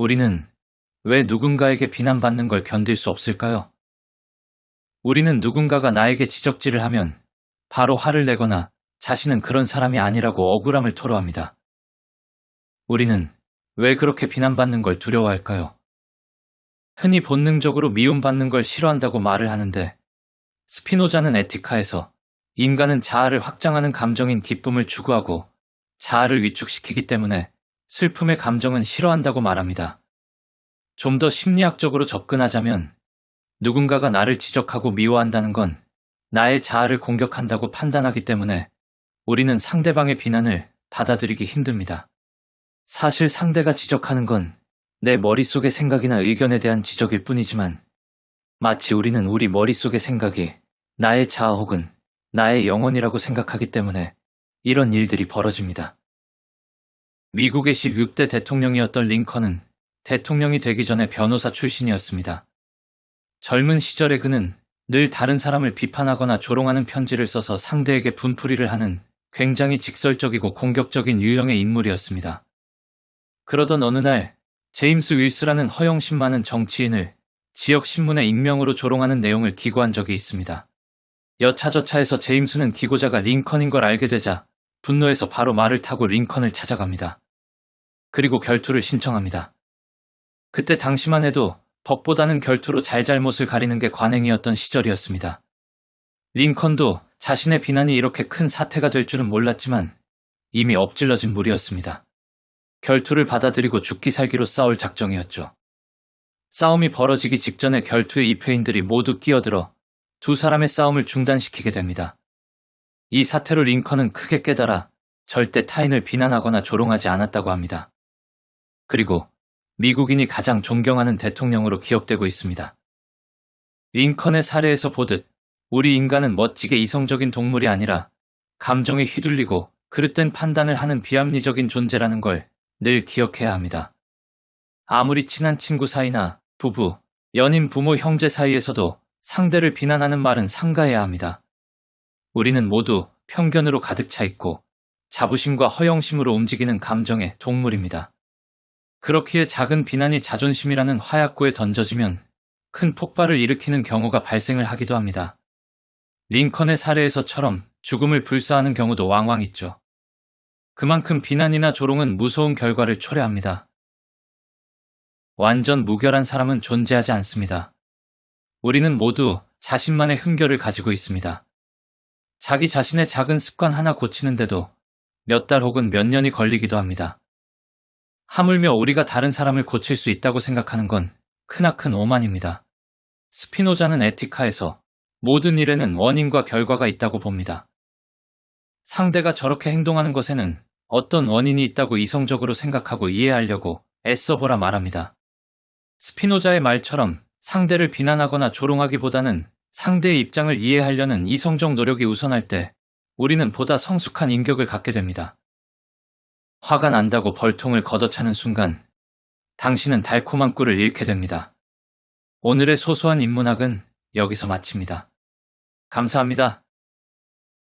우리는 왜 누군가에게 비난받는 걸 견딜 수 없을까요? 우리는 누군가가 나에게 지적질을 하면 바로 화를 내거나 자신은 그런 사람이 아니라고 억울함을 토로합니다. 우리는 왜 그렇게 비난받는 걸 두려워할까요? 흔히 본능적으로 미움받는 걸 싫어한다고 말을 하는데 스피노자는 에티카에서 인간은 자아를 확장하는 감정인 기쁨을 추구하고 자아를 위축시키기 때문에 슬픔의 감정은 싫어한다고 말합니다. 좀 더 심리학적으로 접근하자면 누군가가 나를 지적하고 미워한다는 건 나의 자아를 공격한다고 판단하기 때문에 우리는 상대방의 비난을 받아들이기 힘듭니다. 사실 상대가 지적하는 건 내 머릿속의 생각이나 의견에 대한 지적일 뿐이지만 마치 우리는 우리 머릿속의 생각이 나의 자아 혹은 나의 영혼이라고 생각하기 때문에 이런 일들이 벌어집니다. 미국의 16대 대통령이었던 링컨은 대통령이 되기 전에 변호사 출신이었습니다. 젊은 시절에 그는 늘 다른 사람을 비판하거나 조롱하는 편지를 써서 상대에게 분풀이를 하는 굉장히 직설적이고 공격적인 유형의 인물이었습니다. 그러던 어느 날 제임스 윌스라는 허영심 많은 정치인을 지역 신문에 익명으로 조롱하는 내용을 기고한 적이 있습니다. 여차저차해서 제임스는 기고자가 링컨인 걸 알게 되자 분노해서 바로 말을 타고 링컨을 찾아갑니다. 그리고 결투를 신청합니다. 그때 당시만 해도 법보다는 결투로 잘잘못을 가리는 게 관행이었던 시절이었습니다. 링컨도 자신의 비난이 이렇게 큰 사태가 될 줄은 몰랐지만 이미 엎질러진 물이었습니다. 결투를 받아들이고 죽기 살기로 싸울 작정이었죠. 싸움이 벌어지기 직전에 결투의 입회인들이 모두 끼어들어 두 사람의 싸움을 중단시키게 됩니다. 이 사태로 링컨은 크게 깨달아 절대 타인을 비난하거나 조롱하지 않았다고 합니다. 그리고 미국인이 가장 존경하는 대통령으로 기억되고 있습니다. 링컨의 사례에서 보듯 우리 인간은 멋지게 이성적인 동물이 아니라 감정에 휘둘리고 그릇된 판단을 하는 비합리적인 존재라는 걸 늘 기억해야 합니다. 아무리 친한 친구 사이나 부부, 연인, 부모, 형제 사이에서도 상대를 비난하는 말은 삼가해야 합니다. 우리는 모두 편견으로 가득 차 있고 자부심과 허영심으로 움직이는 감정의 동물입니다. 그렇기에 작은 비난이 자존심이라는 화약고에 던져지면 큰 폭발을 일으키는 경우가 발생을 하기도 합니다. 링컨의 사례에서처럼 죽음을 불사하는 경우도 왕왕 있죠. 그만큼 비난이나 조롱은 무서운 결과를 초래합니다. 완전 무결한 사람은 존재하지 않습니다. 우리는 모두 자신만의 흠결을 가지고 있습니다. 자기 자신의 작은 습관 하나 고치는데도 몇 달 혹은 몇 년이 걸리기도 합니다. 하물며 우리가 다른 사람을 고칠 수 있다고 생각하는 건 크나큰 오만입니다. 스피노자는 에티카에서 모든 일에는 원인과 결과가 있다고 봅니다. 상대가 저렇게 행동하는 것에는 어떤 원인이 있다고 이성적으로 생각하고 이해하려고 애써 보라 말합니다. 스피노자의 말처럼 상대를 비난하거나 조롱하기보다는 상대의 입장을 이해하려는 이성적 노력이 우선할 때 우리는 보다 성숙한 인격을 갖게 됩니다. 화가 난다고 벌통을 걷어차는 순간 당신은 달콤한 꿀을 잃게 됩니다. 오늘의 소소한 인문학은 여기서 마칩니다. 감사합니다.